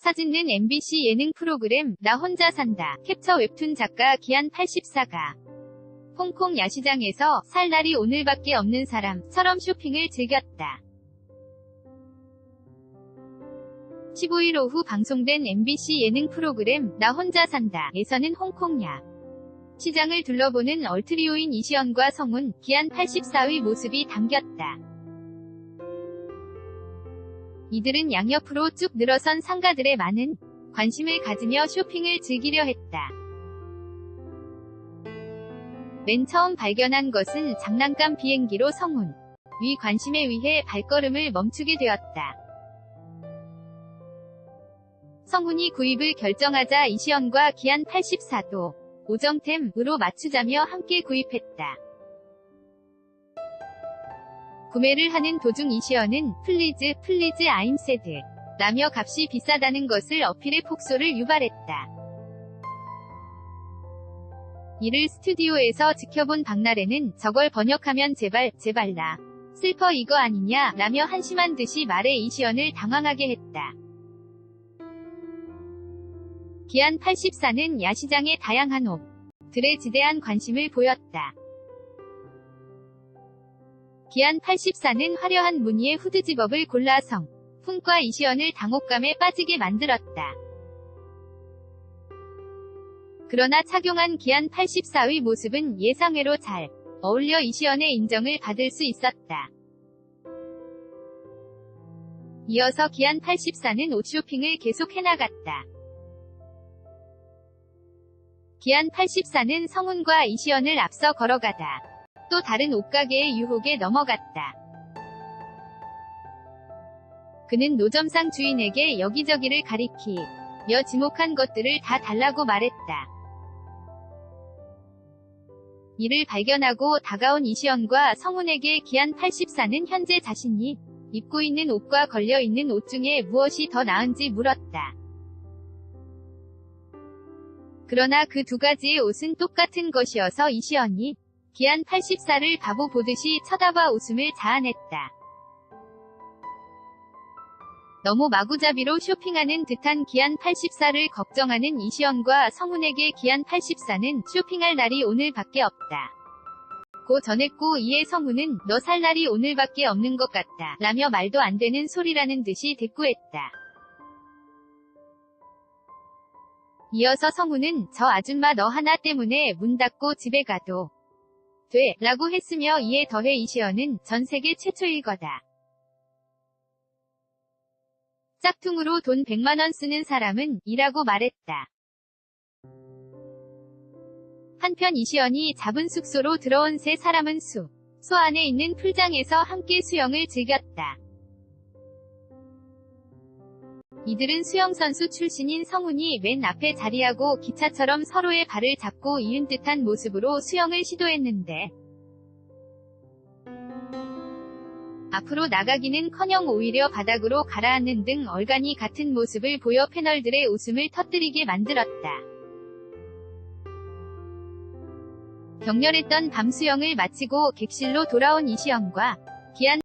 사진는 MBC 예능 프로그램 나 혼자 산다 캡처 웹툰 작가 기안 84가 홍콩 야시장에서 살 날이 오늘밖에 없는 사람처럼 쇼핑을 즐겼다. 15일 오후 방송된 MBC 예능 프로그램 나 혼자 산다 에서는 홍콩 야 시장을 둘러보는 얼트리오인 이시연과 성훈, 기안 84의 모습이 담겼다. 이들은 양옆으로 쭉 늘어선 상가들에 많은 관심을 가지며 쇼핑을 즐기려 했다. 맨 처음 발견한 것은 장난감 비행기로 성훈. 위 관심에 의해 발걸음을 멈추게 되었다. 성훈이 구입을 결정하자 이시연과 기안 84도 오정템으로 맞추자며 함께 구입했다. 구매를 하는 도중 이시연은 플리즈 플리즈 아임세드 라며 값이 비싸다는 것을 어필해 폭소를 유발했다. 이를 스튜디오에서 지켜본 박나래는 저걸 번역하면 제발 제발라 슬퍼 이거 아니냐 라며 한심한 듯이 말해 이시연을 당황하게 했다. 기안 84는 야시장의 다양한 옷들에 지대한 관심을 보였다. 기안 84는 화려한 무늬의 후드 집업을 골라 성, 풍과 이시연을 당혹감에 빠지게 만들었다. 그러나 착용한 기안 84의 모습은 예상외로 잘 어울려 이시연의 인정을 받을 수 있었다. 이어서 기안 84는 옷 쇼핑을 계속 해나갔다. 기안 84는 성훈과 이시연을 앞서 걸어가다. 또 다른 옷가게의 유혹에 넘어갔다. 그는 노점상 주인에게 여기저기를 가리키며 지목한 것들을 다 달라고 말했다. 이를 발견하고 다가온 이시연과 성훈에게 기안 84는 현재 자신이 입고 있는 옷과 걸려 있는 옷 중에 무엇이 더 나은지 물었다. 그러나 그 두 가지의 옷은 똑같은 것이어서 이시연이 기안 84를 바보 보듯이 쳐다봐 웃음을 자아냈다. 너무 마구잡이로 쇼핑하는 듯한 기안 84를 걱정하는 이시연과 성훈에게 기안 84는 쇼핑할 날이 오늘밖에 없다. 고 전했고 이에 성훈은 너 살 날이 오늘밖에 없는 것 같다. 라며 말도 안 되는 소리라는 듯이 대꾸했다. 이어서 성훈은 저 아줌마 너 하나 때문에 문 닫고 집에 가도 돼 라고 했으며 이에 더해 이시연은 전 세계 최초일 거다. 짝퉁으로 돈 100만원 쓰는 사람은 이라고 말했다. 한편 이시연이 잡은 숙소로 들어온 세 사람은 수, 소 안에 있는 풀장에서 함께 수영을 즐겼다. 이들은 수영선수 출신인 성훈이 맨 앞에 자리하고 기차처럼 서로의 발을 잡고 이은 듯한 모습으로 수영을 시도했는데 앞으로 나가기는 커녕 오히려 바닥으로 가라앉는 등 얼간이 같은 모습을 보여 패널들의 웃음을 터뜨리게 만들었다. 격렬했던 밤 수영을 마치고 객실로 돌아온 이시연과 기안